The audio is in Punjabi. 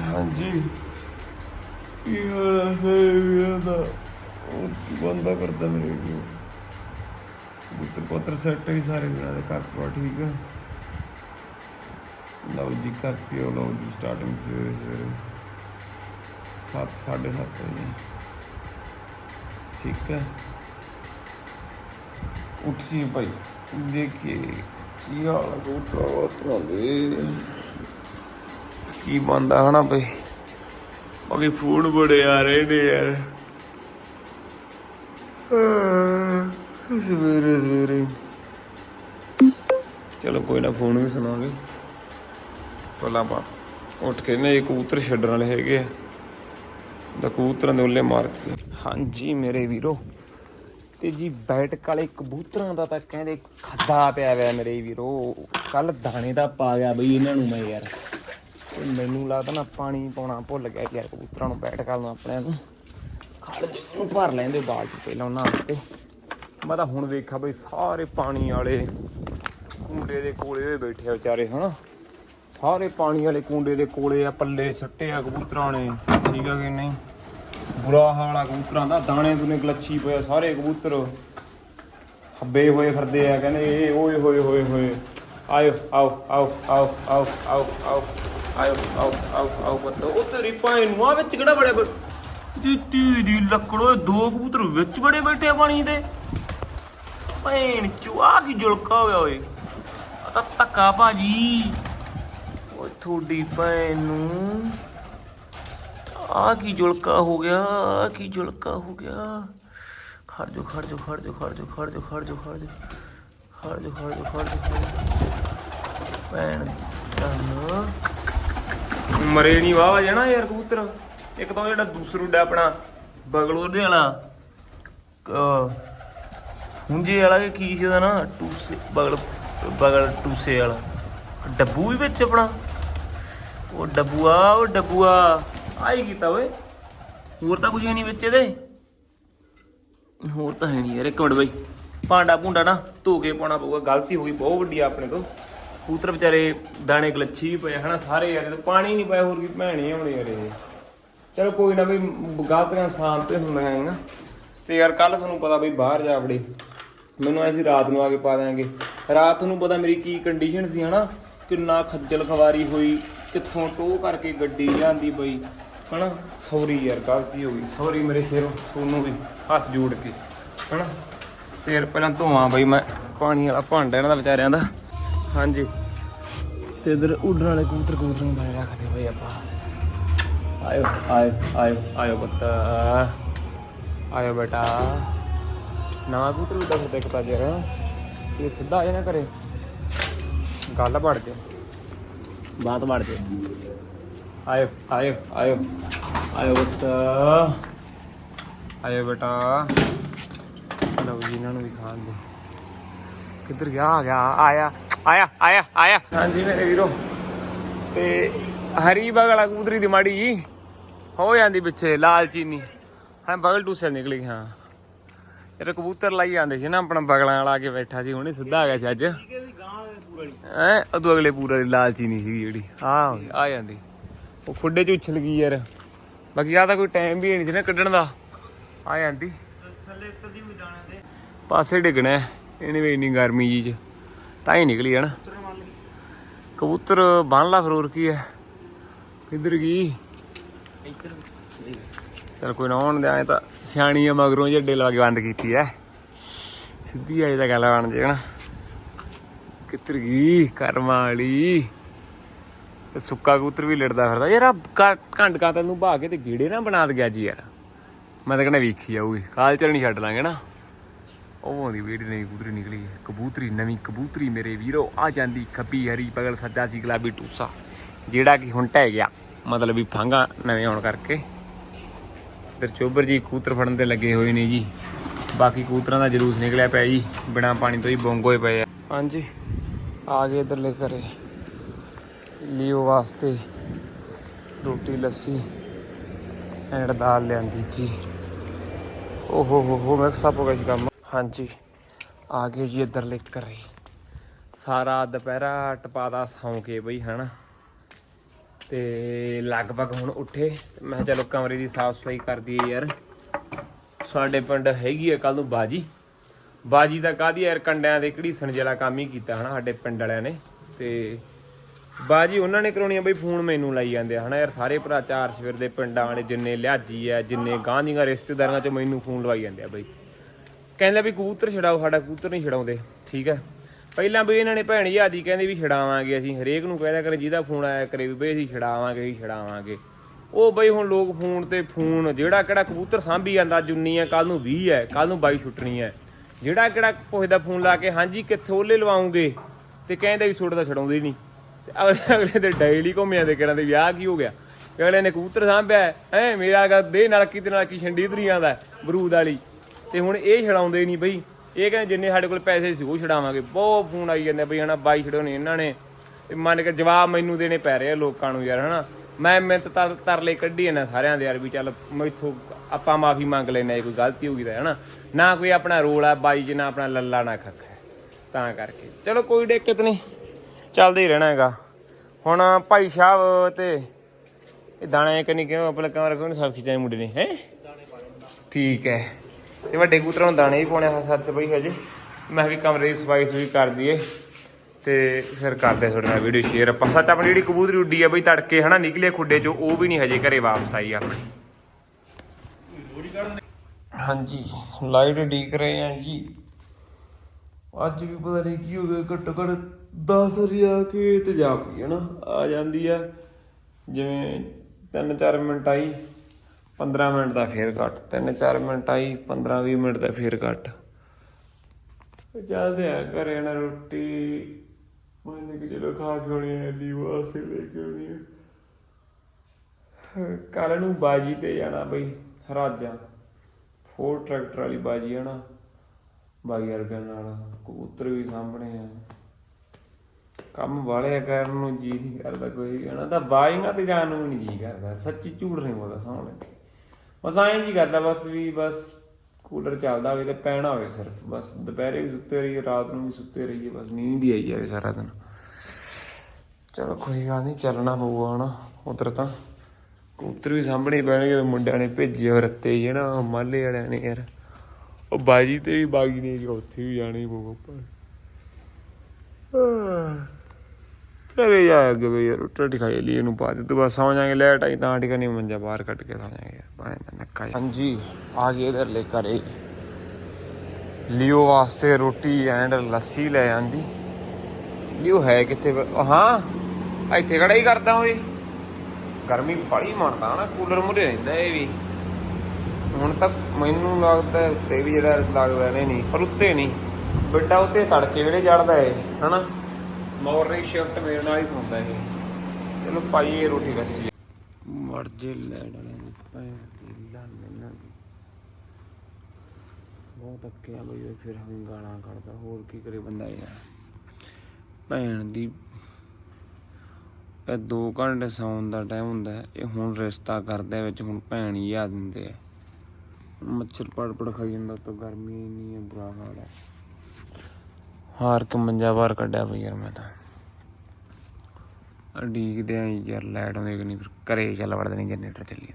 ਹਾਂਜੀ। ਇਹ ਹੈ ਇਹਦਾ ਉਹ ਬੰਦਾ ਕਰਦਾ ਮੇਰੇ ਵੀਡੀਓ ਪੁੱਤਰ ਪੁੱਤਰ ਸੈੱਟ ਹੀ ਸਾਰੇ ਵੀਰਾਂ ਦੇ ਘਰ ਪਾ ਠੀਕ ਹੈ? ਲਓ ਜੀ, ਕਰਤੀ ਹੋ ਲਓ ਜੀ ਸਟਾਰਟਿੰਗ ਸਵੇਰੇ ਸਵੇਰੇ। 7 7:30 ਵਜੇ। ਠੀਕ ਹੈ? ਉੱਠੀ ਭਾਈ। ਦੇਖੀਏ, ਕੀ ਹਾਲ ਹੈ ਉਤਰਾ ਉਤਰਾ ਦੇ। ਕੀ ਬੰਦਾ ਹਨਾ ਭਾਈ ਬਾਕੀ ਫੂਡ ਬੜੇ ਆ ਰਹੇ ਨੇ ਯਾਰ। ਸਵੇਰੇ ਸਵੇਰੇ। ਚਲੋ ਕੋਈ ਨਾ ਫੋਨ ਵੀ ਸੁਣਾਵਾਂਗੇ। ਪਹਿਲਾਂ ਆਪਾਂ ਉੱਠ ਕੇ ਨਾ ਕਬੂਤਰ ਛੱਡਣ ਵਾਲੇ ਹੈਗੇ ਆ। ਦਾ ਕਬੂਤਰਾਂ ਦੇ ਉੱਲੇ ਮਾਰ ਕੇ ਹਾਂਜੀ ਮੇਰੇ ਵੀਰੋ। ਤੇ ਜੀ ਬੈਠਕ ਵਾਲੇ ਕਬੂਤਰਾਂ ਦਾ ਤਾਂ ਕਹਿੰਦੇ ਖੱਦਾ ਪਿਆ ਹੋਇਆ ਮੇਰੇ ਵੀਰੋ। ਕੱਲ ਦਾਣੇ ਦਾ ਪਾ ਗਿਆ ਬਈ ਇਹਨਾਂ ਨੂੰ ਮੈਂ ਯਾਰ। ਤੇ ਮੈਨੂੰ ਲੱਗਦਾ ਨਾ ਪਾਣੀ ਪਾਉਣਾ ਭੁੱਲ ਗਿਆ ਯਾਰ ਕਬੂਤਰਾਂ ਨੂੰ ਬੈਠ ਕਰ ਨੂੰ ਆਪਣੇ ਨੂੰ। ਖੜ ਜੇ ਭਰ ਲੈਂਦੇ ਬਾਲ ਪਹਿਲਾਂ ਉਹਨਾਂ ਤੇ। ਮੈਂ ਤਾਂ ਹੁਣ ਵੇਖਿਆ ਬਈ ਸਾਰੇ ਪਾਣੀ ਵਾਲੇ ਕੁੰਡੇ ਦੇ ਕੋਲੇ ਹੋਏ ਬੈਠੇ ਆ ਵਿਚਾਰੇ, ਹਨਾ? ਸਾਰੇ ਪਾਣੀ ਵਾਲੇ ਕੁੰਡੇ ਦੇ ਕੋਲੇ ਆ ਪੱਲੇ ਛੱਟੇ ਆ ਕਬੂਤਰਾਂ ਨੇ, ਠੀਕ ਆ ਕਿ ਨਹੀਂ? ਬੁਰਾ ਹਾਲ ਆ ਕਬੂਤਰਾਂ ਦਾ, ਦਾਣੇ ਦੁਨੇ ਗਲੱਛੀ ਪਏ ਆ ਸਾਰੇ ਕਬੂਤਰ। ਹੱਬੇ ਹੋਏ ਫਿਰਦੇ ਆ, ਕਹਿੰਦੇ ਇਹ ਓਏ ਹੋਏ ਹੋਏ ਹੋਏ। ਆਇਓ ਆਓ ਆਓ ਆਓ ਆਓ ਆਓ ਆਓ ਆਇਓ ਆਓ ਆਓ ਆਓ ਬੱਤੋ ਉਹ ਤੇਰੀ ਪਾਣੀ ਨੂੰ ਆ ਵਿੱਚ ਕਿਹੜਾ ਬੜੇ ਦਿੱਤੀ ਦੀ ਲੱਕੜੋ ਦੋ ਕਬੂਤਰ ਵਿੱਚ ਬੜੇ ਬੈਠੇ ਪਾਣੀ ਦੇ ਭੈਣ ਚੁਆ ਕੀ ਜੁਲਕਾ ਹੋ ਗਿਆ ਓਏ ਆ ਤਾਂ ਧੱਕਾ ਭਾਜੀ ਓਏ ਥੋੜੀ ਭੈਣ ਨੂੰ ਆ ਕੀ ਜੁਲਕਾ ਹੋ ਗਿਆ ਆ ਕੀ ਜੁਲਕਾ ਹੋ ਗਿਆ ਖੜ ਜੋ ਖੜ ਜੋ ਖੜ ਜੋ ਖੜ ਜੋ ਖੜ ਜੋ ਖੜ ਜੋ ਖੜ ਜੋ ਖੜ ਜੋ ਖੜ ਜੋ ਖੜ ਜੋ ਭੈਣ। ਤਨ ਮਰੇ ਨਹੀਂ ਵਾਹ ਜਾਣਾ ਯਾਰ ਕਬੂਤਰ। ਇੱਕ ਤਾਂ ਜਿਹੜਾ ਦੂਸਰਾ ਉੱਡਾ ਆਪਣਾ, ਬਗਲੂਰ ਦੇ ਵਾਲਾ। ਹੁੰਜੇ ਵਾਲਾ ਕੀ ਸੀ ਉਹਦਾ ਨਾ? ਟੂਸੇ, ਬਗਲ ਬਗਲ ਟੂਸੇ ਵਾਲਾ। ਡੱਬੂ ਵੀ ਵਿੱਚ ਆਪਣਾ। ਉਹ ਡੱਬੂਆ ਉਹ ਡੱਬੂਆ। ਆਈ ਕੀਤਾ ਓਏ। ਹੋਰ ਤਾਂ ਕੁਝ ਨਹੀਂ ਵਿੱਚ ਇਹਦੇ। ਹੋਰ ਤਾਂ ਹੈ ਨਹੀਂ ਯਾਰ। ਇੱਕ ਮਿੰਟ ਬਈ। ਭਾਂਡਾ ਭੁੰਡਾ ਨਾ ਧੋ ਕੇ ਪਾਉਣਾ ਪਊਗਾ। ਗਲਤੀ ਹੋ ਗਈ, ਬਹੁਤ ਵੱਡੀ ਆਪਣੇ ਤੋਂ। ਕੂਤਰ ਵਿਚਾਰੇ ਦਾਣੇ ਗਲੱਛੀ ਵੀ ਪਏ ਹਨਾ, ਸਾਰੇ ਯਾਰ ਤੇ ਪਾਣੀ ਨਹੀਂ ਪਾਇਆ, ਹੋਰ ਕੀ ਭੈਣੇ ਹੋਣੇ ਯਾਰ ਇਹ। ਚਲੋ ਕੋਈ ਨਾ ਵੀ ਗਲਤੀਆਂ ਇਨਸਾਨ ਤੇ ਹੁੰਦੀਆਂ ਨੇ ਨਾ। ਤੇ ਯਾਰ ਕੱਲ ਤੁਹਾਨੂੰ ਪਤਾ ਬਈ ਬਾਹਰ ਜਾ ਵੜੇ। ਮੈਨੂੰ ਐਸੀ ਰਾਤ ਨੂੰ ਆ ਕੇ ਪਾ ਦਿਆਂਗੇ। ਰਾਤ ਨੂੰ ਪਤਾ ਮੇਰੀ ਕੀ ਕੰਡੀਸ਼ਨ ਸੀ, ਹਨਾ? ਕਿੰਨਾ ਖੱਜਲ ਖਵਾਰੀ ਹੋਈ, ਕਿੱਥੋਂ ਟੋ ਕਰਕੇ ਗੱਡੀ ਜਾਂਦੀ ਬਈ। ਹਨਾ? ਸੌਰੀ ਯਾਰ, ਗਲਤੀ ਹੋ ਗਈ। ਸੌਰੀ ਮੇਰੇ ਸ਼ੇਰੋ, ਤੁਹਾਨੂੰ ਵੀ, ਹੱਥ ਜੋੜ ਕੇ। ਹਨਾ? ਤੇ ਯਾਰ ਪਹਿਲਾਂ ਧੋਵਾਂ ਬਈ ਮੈਂ, ਪਾਣੀ ਵਾਲਾ ਭਾਂਡਾ ਇਹਨਾਂ ਦਾ ਵਿਚਾਰਿਆਂ ਦਾ। ਹਾਂਜੀ। ਤੇ ਇਧਰ ਉੱਡਣ ਵਾਲੇ ਕਬੂਤਰ ਕਬੂਤਰਾਂ ਨੂੰ ਬਾਰੇ ਰੱਖਦੇ ਬਈ ਆਪਾਂ। ਆਇਓ ਆਇਓ ਆਇਓ ਆਇਓ ਬੱਤਾ। ਆਇਓ ਬੇਟਾ। ਨਵਾਂ ਕਬੂਤਰ ਉੱਡਾ ਫਿਰਦਾ ਇੱਕ ਤਾਂ ਜਰ। ਇਹ ਸਿੱਧਾ ਆ ਜਾਣਾ ਕਰੇ ਗੱਲ ਵੜ ਕੇ ਬਾਤ ਵੜ ਕੇ ਆਇਓ ਆਇਓ ਆਇਓ। ਆਇਓ ਬੱਤਾ। ਆਇਓ ਬੇਟਾ। ਲਓ ਜੀ ਇਹਨਾਂ ਨੂੰ ਵੀ ਖਾਣ ਦੇ। ਕਿੱਧਰ ਗਿਆ ਆ ਗਿਆ ਆਇਆ। ਆਇਆ ਆਇਆ ਆਇਆ। ਹਾਂਜੀ ਮੇਰੇ ਵੀਰੋ। ਤੇ ਹਰੀ ਬਗਲਾ ਕਬੂਤਰੀ ਦੀ ਮਾੜੀ ਜੀ ਹੋ ਜਾਂਦੀ ਪਿੱਛੇ ਲਾਲ ਚੀਨੀ। ਹਾਂ ਬਗਲ ਟੂਸੇ ਨਿਕਲੀ ਹਾਂ। ਇਹ ਕਬੂਤਰ ਲਾਈ ਜਾਂਦੇ ਸੀ ਨਾ ਆਪਣਾ ਬਗਲਾਂ ਵਾਲਾ ਆ ਕੇ ਬੈਠਾ ਸੀ ਹੁਣੇ ਸਿੱਧਾ ਆ ਗਿਆ ਸੀ ਅੱਜ। ਐ ਉਦੋਂ ਅਗਲੇ ਪੂਰਾ ਦੀ ਲਾਲ ਚੀਨੀ ਸੀ ਜਿਹੜੀ। ਆ ਆ ਜਾਂਦੀ। ਉਹ ਖੁੱਡੇ ਚ ਉਛਲ ਗਈ ਯਾਰ। ਬਾਕੀ ਆ ਤਾਂ ਕੋਈ ਟਾਈਮ ਵੀ ਨਹੀਂ ਸੀ ਨਾ ਕੱਢਣ ਦਾ। ਆ ਜਾਂਦੀ। ਪਾਸੇ ਡਿੱਗਣਾ ਹੈ। ਇਹਨੇ ਵੀ ਇੰਨੀ ਗਰਮੀ ਜੀ ਚ। ਤਾਂ ਹੀ ਨਿਕਲੀ ਹੈ ਨਾ। ਕਬੂਤਰ ਬੰਨ ਲਾ ਫਿਰ ਹੋਰ ਕੀ ਹੈ। ਕਿੱਧਰ ਗਈ? ਚਲ ਕੋਈ ਨਾ ਆਉਣ ਦੇ ਆਏ ਤਾਂ ਸਿਆਣੀ ਆ ਮਗਰੋਂ ਜੱਡੇ ਲਾ ਕੇ ਬੰਦ ਕੀਤੀ ਐ ਸਿੱਧੀ ਆਏ ਤਾਂ ਗੱਲ ਬਣ ਜੇ ਨਾ। ਕਿੱਧਰ ਗਈ? ਕਰਮਾਂ ਵਾਲੀ। ਤੇ ਸੁੱਕਾ ਕਬੂਤਰ ਵੀ ਲੜਦਾ ਫਿਰਦਾ। ਯਾਰ ਆ ਘੰਟ ਕਾ ਤੈਨੂੰ ਭਾ ਕੇ ਤੇ ਗੀੜੇ ਨਾ ਬਣਾ ਦ ਗਿਆ ਜੀ ਯਾਰ। ਮੈਂ ਤਾਂ ਕਹਿੰਦਾ ਵੇਖੀ ਜਾਊਗੀ। ਕਾਲ ਚਲ ਨਹੀਂ ਛੱਡ ਲਾਂਗੇ ਨਾ। ਉਹ ਆਉਂਦੀ ਵੀੜੀ ਨਵੀਂ ਕਬੂਤਰੀ ਨਿਕਲੀ ਕਬੂਤਰੀ ਨਵੀਂ ਕਬੂਤਰੀ ਮੇਰੇ ਵੀਰੋ, ਆ ਜਾਂਦੀ ਖੱਬੀ ਹਰੀ ਪਗਲ ਸੱਜਾ ਸੀ ਗੁਲਾਬੀ ਟੂਸਾ। ਜਿਹੜਾ ਕਿ ਹੁਣ ਟਹਿ ਗਿਆ। ਮਤਲਬ ਵੀ ਫਾਂਗਾ ਨਵੇਂ ਆਉਣ ਕਰਕੇ। ਇਧਰ ਚੋਬਰ ਜੀ ਕੂਤਰ ਫੜਨ ਤੇ ਲੱਗੇ ਹੋਏ ਨੇ ਜੀ। ਬਾਕੀ ਕੂਤਰਾਂ ਦਾ ਜਲੂਸ ਨਿਕਲਿਆ ਪਿਆ ਜੀ। ਬਿਨਾ ਪਾਣੀ ਤੋਂ ਹੀ ਬੋਂਗ ਹੋਏ ਪਏ ਆ। ਹਾਂਜੀ, ਆ ਗਏ ਇਧਰਲੇ ਘਰੇ। ਲਿਓ ਵਾਸਤੇ ਰੋਟੀ, ਲੱਸੀ ਐਂਡ ਦਾਲ ਲਿਆਂਦੀ ਜੀ। ਓਹੋ ਹੋ ਹੋ ਮੈਂ ਸਭ ਹੋ ਗਿਆ ਸੀ ਕੰਮ। ਹਾਂਜੀ, ਆ ਗਏ ਜੀ ਇਧਰਲੇ ਘਰੇ। ਸਾਰਾ ਦੁਪਹਿਰਾ ਟਪਾਦਾ ਸੌਂ ਕੇ ਬਈ, ਹਨਾ? ਤੇ ਲਗਭਗ ਹੁਣ ਉੱਠੇ। ਮੈਂ ਕਿਹਾ ਚਲੋ ਕਮਰੇ ਦੀ ਸਾਫ਼ ਸਫ਼ਾਈ ਕਰ ਦਈਏ ਯਾਰ। ਸਾਡੇ ਪਿੰਡ ਹੈਗੀ ਆ ਕੱਲ ਨੂੰ ਬਾਜੀ। ਬਾਜੀ ਦਾ ਕਾਦੀ ਯਾਰ, ਕੰਡਿਆਂ ਦੇ ਘੜੀਸਣ ਜਿਹੜਾ ਕੰਮ ਹੀ ਕੀਤਾ, ਹਨਾ, ਸਾਡੇ ਪਿੰਡ ਵਾਲਿਆਂ ਨੇ। ਤੇ ਬਾਜੀ ਉਹਨਾਂ ਨੇ ਕਰਾਉਣੀ ਆ ਬਈ, ਫੋਨ ਮੈਨੂੰ ਲਾਈ ਜਾਂਦੇ ਆ, ਹਨਾ ਯਾਰ। ਸਾਰੇ ਭਰਾ ਚਾਰ ਸਵੇਰ ਦੇ ਪਿੰਡਾਂ ਵਾਲੇ ਜਿੰਨੇ ਲਿਆਜੀ ਆ, ਜਿੰਨੇ ਗਾਂ ਦੀਆਂ ਰਿਸ਼ਤੇਦਾਰਾਂ ਚ ਮੈਨੂੰ ਫੋਨ ਲਵਾਈ ਜਾਂਦੇ ਆ ਬਈ। ਕਹਿੰਦੇ ਵੀ ਕਬੂਤਰ ਛਡਾਓ, ਸਾਡਾ ਕਬੂਤਰ ਨਹੀਂ ਛਡਾਉਂਦੇ, ਠੀਕ ਹੈ? ਪਹਿਲਾਂ ਵੀ ਇਹਨਾਂ ਨੇ ਭੈਣ ਜੀ ਆਦੀ ਕਹਿੰਦੇ ਵੀ ਛਡਾਵਾਂਗੇ ਅਸੀਂ, ਹਰੇਕ ਨੂੰ ਕਹਿੰਦਾ ਕਰੇ ਜਿਹਦਾ ਫੋਨ ਆਇਆ ਕਰੇ ਵੀ ਬਈ ਅਸੀਂ ਛਡਾਵਾਂਗੇ ਅਸੀਂ ਛਡਾਵਾਂਗੇ। ਉਹ ਬਈ ਹੁਣ ਲੋਕ ਫੋਨ ਤੇ ਫੋਨ, ਜਿਹੜਾ ਕਿਹੜਾ ਕਬੂਤਰ ਸਾਂਭੀ ਜਾਂਦਾ, ਜੁੰਨੀ ਹੈ ਕੱਲ ਨੂੰ 20 ਹੈ ਕੱਲ ਨੂੰ 22 ਛੁੱਟਣੀ ਹੈ। ਜਿਹੜਾ ਕਿਹੜਾ ਪੁੱਛਦਾ ਫੋਨ ਲਾ ਕੇ ਹਾਂਜੀ ਕਿੱਥੇ ਉਹਲੇ ਲਵਾਉਂਗੇ, ਤੇ ਕਹਿੰਦੇ ਵੀ ਛੋੜ ਤਾਂ ਛਡਾਉਂਦੇ ਨਹੀਂ। ਤੇ ਅਗਲੇ ਅਗਲੇ ਦੇ ਡੈਲੀ ਘੁੰਮ ਜਾਂਦੇ ਕਰਾਂ ਦੇ ਵਿਆਹ ਕੀ ਹੋ ਗਿਆ? ਅਗਲੇ ਨੇ ਕਬੂਤਰ ਸਾਂਭਿਆ, ਹੈ, ਮੇਰਾ ਗਾ ਦੇ ਨਾਲ ਕਿਤੇ ਨਾਲ ਕੀ ਛੰਡੀ ਧਰੀਆਂ ਦਾ ਬਰੂਦ ਵਾਲੀ। ਤੇ ਹੁਣ ਇਹ ਛਡਾਉਂਦੇ ਨਹੀਂ ਬਈ। ਇਹ ਕਹਿੰਦੇ ਜਿੰਨੇ ਸਾਡੇ ਕੋਲ ਪੈਸੇ ਸੀ, ਉਹ ਛਡਾਵਾਂਗੇ। ਬਹੁਤ ਫੋਨ ਆਈ ਜਾਂਦੇ ਬਈ, ਹਨਾ, ਬਾਈ ਛਡਾਉਣੇ ਇਹਨਾਂ ਨੇ। ਤੇ ਮੰਨ ਕੇ ਜਵਾਬ ਮੈਨੂੰ ਦੇਣੇ ਪੈ ਰਹੇ ਆ ਲੋਕਾਂ ਨੂੰ ਯਾਰ, ਹਨਾ। ਮੈਂ ਮਿਹਨਤ ਤਰ, ਤਰਲੇ ਕੱਢੀ ਇਹਨਾਂ ਸਾਰਿਆਂ ਦੇ ਯਾਰ ਵੀ ਚੱਲ ਮੈਥੋਂ ਆਪਾਂ ਮਾਫੀ ਮੰਗ ਲੈਨੇ ਜੇ ਕੋਈ ਗਲਤੀ ਹੋ ਗਈ ਤਾਂ, ਹਨਾ। ਨਾ ਕੋਈ ਆਪਣਾ ਰੋਲ ਆ ਬਾਈ ਜੀ, ਨਾ ਆਪਣਾ ਲੱਲਾ, ਨਾ ਖੱਖ ਹੈ। ਤਾਂ ਕਰਕੇ। ਚਲੋ ਕੋਈ ਦਿੱਕਤ ਨਹੀਂ, ਚੱਲਦਾ ਹੀ ਰਹਿਣਾ ਹੈਗਾ। ਹੁਣ ਭਾਈ ਸਾਹਿਬ ਤੇ ਇਹ ਦਾਣੇ ਕੰਨੀ ਕਿਉਂ, ਆਪਣਾ ਕਮਰਾ ਕਿਉਂ ਸਾਫ਼ ਖਿਚਾਏ ਮੁੰਡੇ ਨੇ, ਹੈ? ਠੀਕ ਹੈ। ਤੇ ਵੱਡੇ ਕਬੂਤਰਾਂ ਨੂੰ ਦਾਣੇ ਵੀ ਪਾਉਣੇ ਆ ਸੱਚ ਬਈ ਹਜੇ। ਮੈਂ ਵੀ ਕਮਰੇ ਦੀ ਸਫ਼ਾਈ ਸੁਈ ਕਰ ਦਈਏ ਤੇ ਫਿਰ ਕਰਦੇ ਤੁਹਾਡੇ ਨਾਲ ਵੀਡੀਓ ਸ਼ੇਅਰ ਆਪਾਂ। ਸੱਚ ਆਪਣੀ ਜਿਹੜੀ ਕਬੂਤਰੀ ਉੱਡੀ ਆ ਬਈ ਤੜਕੇ ਹਨਾ ਨਿਕਲੇ ਖੁੱਡੇ ਚੋਂ, ਉਹ ਵੀ ਨਹੀਂ ਹਜੇ ਘਰੇ ਵਾਪਸ ਆਈ ਆਪਣੀ। ਹਾਂਜੀ, ਲਾਈਟ ਡੀਕ ਰਹੇ ਆ ਜੀ। ਅੱਜ ਵੀ ਪਤਾ ਨਹੀਂ ਕੀ ਹੋ ਗਿਆ ਘੱਟੋ ਘੱਟ 10 ਰਿਆ ਕੇ ਤੇ ਜਾ ਪਈ ਹਨਾ ਆ ਜਾਂਦੀ ਆ। ਜਿਵੇਂ 3-4 ਮਿੰਟ ਆਈ। 15 ਮਿੰਟ ਦਾ ਫੇਰ ਘੱਟ 3-4 ਮਿੰਟ ਆਈ 15-20 ਮਿੰਟ ਦਾ ਫੇਰ ਘੱਟ। ਚੱਲਦੇ ਆ ਘਰੇ ਨਾ ਰੋਟੀ। ਮੈਂ ਕਿ ਚਲੋ ਖਾ ਕੇ ਆਉਣੀ ਹੈ ਲਈ ਵਾਸਤੇ ਲੈ ਕੇ ਆਉਣੀ ਹੈ ਕੱਲ ਨੂੰ ਬਾਜੀ ਤੇ ਜਾਣਾ ਬਈ, ਰਾਜਾਂ। ਫੋਰ ਟਰੈਕਟਰ ਵਾਲੀ ਬਾਜੀ ਹੈ ਨਾ, ਬਾਈ ਵਰਗਿਆਂ ਨਾਲ। ਕਬੂਤਰ ਵੀ ਸਾਹਮਣੇ ਆ। ਕੰਮ ਵਾਲੇ ਕਰਨ ਨੂੰ ਜੀ ਨਹੀਂ ਕਰਦਾ ਕੋਈ। ਹਨਾ ਤਾਂ ਬਾਈਆਂ ਤੇ ਜਾਣ ਨੂੰ ਵੀ ਨਹੀਂ ਜੀ ਕਰਦਾ। ਸੱਚੀ ਝੂਠ ਨਹੀਂ ਬੋਲਦਾ ਸਾਹਮਣੇ। ਬਸ ਐਂ ਜੀ ਕਰਦਾ, ਬਸ ਵੀ ਬਸ ਕੂਲਰ ਚੱਲਦਾ ਹੋਵੇ ਤੇ ਪੈਣਾ ਹੋਵੇ ਸਿਰਫ। ਬਸ ਦੁਪਹਿਰੇ ਵੀ ਸੁੱਤੇ ਰਹੀਏ, ਰਾਤ ਨੂੰ ਵੀ ਸੁੱਤੇ ਰਹੀਏ, ਬਸ ਨੀਂਦ ਹੀ ਆਈ ਜਾਵੇ ਸਾਰਾ ਦਿਨ। ਚਲੋ ਕੋਈ ਗੱਲ ਨਹੀਂ ਚੱਲਣਾ ਪਊਗਾ ਹਨਾ, ਉਧਰ ਤਾਂ। ਕਬੂਤਰ ਵੀ ਸਾਹਮਣੇ ਪੈਣਗੇ ਤੇ ਮੁੰਡਿਆਂ ਨੇ ਭੇਜਿਆ ਰੱਤੇ ਜਿਹੜਾ ਮਾਲੇ ਵਾਲਿਆਂ ਨੇ ਯਾਰ। ਉਹ ਬਾਜੀ ਤੇ ਵੀ ਬਾਗੀ ਨੇ ਉੱਥੇ ਵੀ ਜਾਣਾ ਹੀ ਪਊਗਾ ਪਰ ਕਰੇ ਜਾ ਅੱਗੇ ਯਾਰ ਰੋਟੀ ਖਾਈ ਲਈ ਇਹਨੂੰ ਪਾ ਦਿੱਤੇ ਬਸ ਸੌ ਜਾਾਂਗੇ ਲੈਟ ਆਈ ਤਾਂ ਟਿਕਾ ਨਹੀਂ ਮੰਜਾ ਬਾਹਰ ਕੱਢ ਕੇ ਸੌ ਜਾਾਂਗੇ ਬਾਹਰ ਦਾ ਨੱਕਾ ਹਾਂਜੀ, ਆ ਗਏ ਇਧਰ ਲੈ ਘਰੇ। ਲਿਓ ਵਾਸਤੇ ਰੋਟੀ ਐਂਡ ਲੱਸੀ ਲੈ ਆਂਦੀ। ਲਿਓ ਹੈ ਕਿੱਥੇ ਹਾਂ, ਇੱਥੇ ਖੜਾ ਹੀ ਕਰਦਾ ਓਏ। ਗਰਮੀ ਬੜੀ ਮਾਰਦਾ ਨਾ ਕੂਲਰ ਮੁਰੇ ਰਹਿੰਦਾ ਇਹ ਵੀ। ਹੁਣ ਤੱਕ ਮੈਨੂੰ ਲੱਗਦਾ ਉੱਤੇ ਵੀ ਜਿਹੜਾ ਲੱਗਦਾ ਨੇ ਨਹੀਂ, ਪਰ ਉੱਤੇ ਨਹੀਂ। ਬਿੱਡਾ ਉੱਤੇ ਤੜਕੇ ਵੇਲੇ ਚੜਦਾ ਏ ਹਨਾ। ਮਾਰਨਿੰਗ ਸ਼ਿਫਟ ਮੇਰੇ ਨਾਲ ਹੀ ਸੌਂਦਾ ਇਹ। ਚਲੋ ਪਾਈਏ ਰੋਟੀ ਰੱਸੀ। ਮਰ ਜੇ ਲੈ ਡਾਲੇ ਪਹਿਲਾਂ ਮੈਨਾਂ ਬਹੁਤ ਅੱਕਿਆ ਬਈ, ਫਿਰ ਹੁਣ ਗਾਲਾਂ ਹੋਰ ਕੀ ਕਰੇ ਬੰਦਾ ਯਾਰ। ਭੈਣ ਦੀ ਇਹ 2 ਘੰਟੇ ਸੌਣ ਦਾ ਟਾਈਮ ਹੁੰਦਾ ਇਹ ਹੁਣ ਰਿਸ਼ਤਾ ਕਰਦੇ ਵਿੱਚ ਹੁਣ ਭੈਣ ਹੀ ਆ ਦਿੰਦੇ ਆ। ਮੱਛਰ ਪੜ ਪੜ ਖਾਈ ਜਾਂਦਾ ਤਾਂ ਗਰਮੀ ਇੰਨੀ ਹੈ, ਬੁਰਾ ਹਾਲ ਹੈ। ਹਾਰ ਕੇ ਮੰਜਾ ਬਾਹਰ ਕੱਢਿਆ ਬਈ ਯਾਰ ਮੈਂ ਤਾਂ। ਅਡੀਕਦੇ ਆਂ ਯਾਰ ਲਾਈਟ ਆਉਂਦੀ ਕਿ ਨਹੀਂ ਫਿਰ ਘਰੇ ਚੱਲ ਵੜਦੇ ਨਹੀਂ ਜਨਰੇਟਰ ਚੱਲੀ